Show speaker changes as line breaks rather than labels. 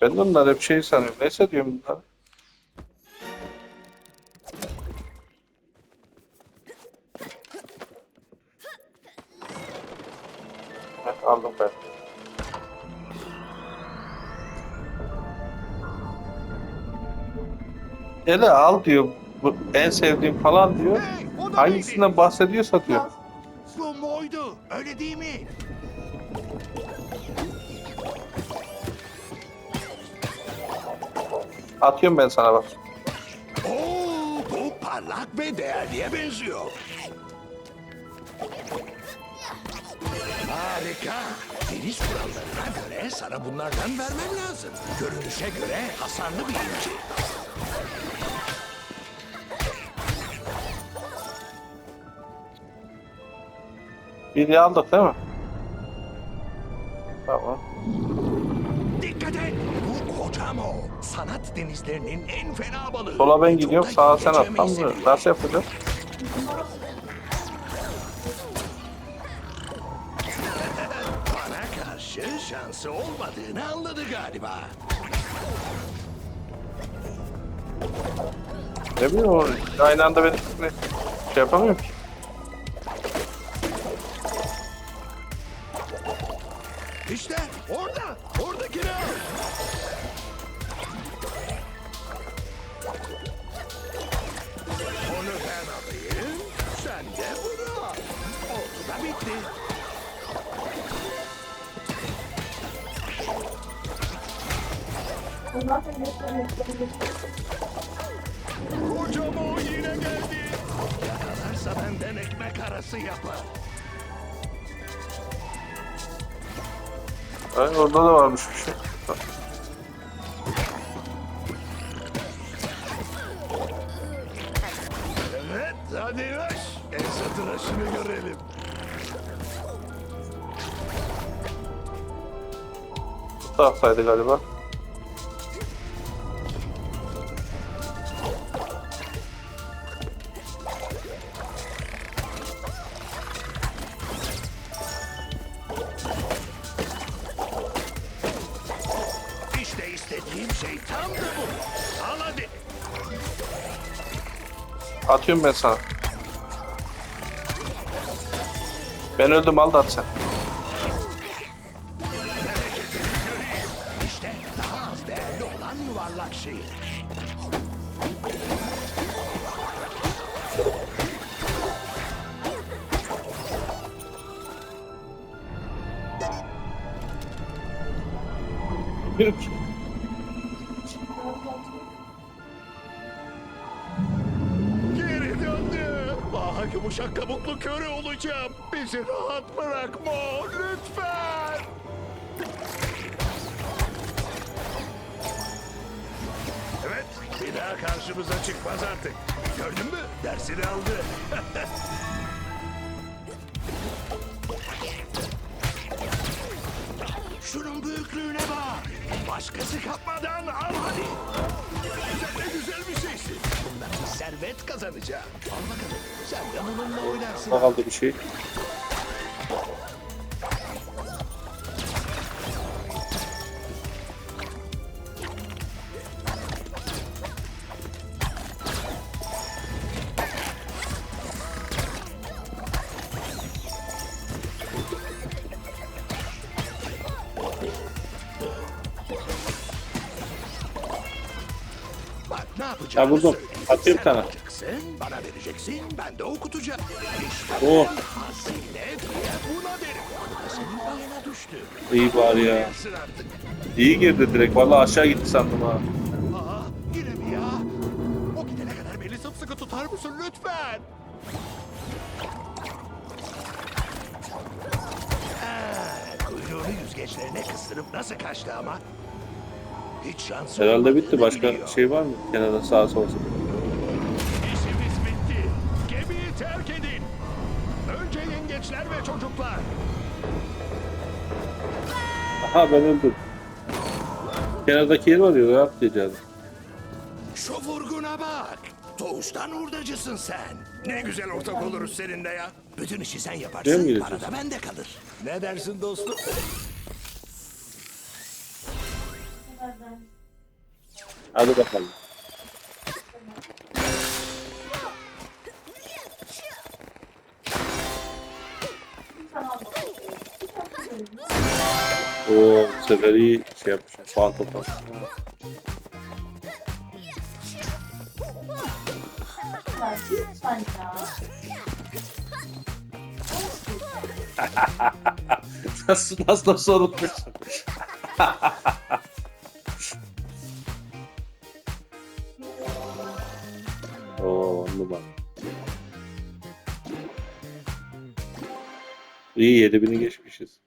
Ben de onları hep şey sanıyorum. Neyse diyorum bunlar. Heh, aldım ben. Hele al diyor. Bu en sevdiğim falan diyor. Hangisinden bahsediyorsa diyor.
neydi? Sumo'ydu, öyle değil mi?
Atıyorum ben sana bak.
Oo, bu parlak ve değerliye benziyor. Harika. Deniz kurallarına göre sana bunlardan vermem lazım. Görünüşe göre hasarlı bir inci.
Biri aldık değil mi? Tamam.
Dikkat et! Bu kocamo. Sanat denizlerinin en fena balığı.
Sola ben gidiyorum, sağa sen at. Tamam mı? Nasıl yapacağız?
Bana karşı şansı olmadığını anladı galiba.
Ne bileyim o aynı anda ben ne şey yapamıyorum ki.
İşte orada, oradakini al. Bitti. Kocam o yine geldi. Yakalarsa benden ekmek arası yapar.
Ay, orada da varmış bir şey.
Evet, hadi yaş. En tıraşını görelim.
Taraftaydı galiba.
İşte istediğim şey tam da bu. Al hadi.
Atıyorum ben sana. Ben öldüm al da at sen.
şey. Geri döndü. Daha yumuşak kabuklu köre olacağım. Bizi rahat bırakma lütfen. Daha karşımıza çıkmaz artık. Gördün mü? Dersini aldı. Şunun büyüklüğüne bak. Başkası kapmadan al hadi. Sen ne güzel bir şeysin. Bundan bir servet kazanacağım. Al bakalım. Sen de bununla oynarsın.
Kaldı bir şey? Ya. Atayım
Sen
sana.
bana vereceksin, ben de okutacağım. İşte
Oh.
ben hazinet diye buna derim. Senin payına düştü.
İyi bari ya.
Yersin artık.
İyi girdi direkt. Vallahi aşağı gitti sandım ha.
Aa, yine mi ya? O gidene kadar beni sımsıkı tutar mısın lütfen? Aa, kuyruğunu yüzgeçlerine kıstırıp nasıl kaçtı ama? Hiç şansı
Herhalde bitti. Başka
biliyor.
şey var mı? Kenarda sağa sola.
İşimiz bitti. Gemiyi terk edin. Önce yengeçler ve çocuklar.
Aha ben öldüm. Kenardaki yer var ya oraya atlayacağız.
Şu vurguna bak. Doğuştan hurdacısın sen. Ne güzel ortak oluruz seninle ya. Bütün işi sen
Değil mi
yaparsın, para da bende kalır. Ne dersin dostum?
Hadi bakalım. Oo, bu sefer iyi şey yapmışım. Puan toplamışım.
Lütfen ya.
nasıl nasıl nasıl numara. İyi 7000'i geçmişiz.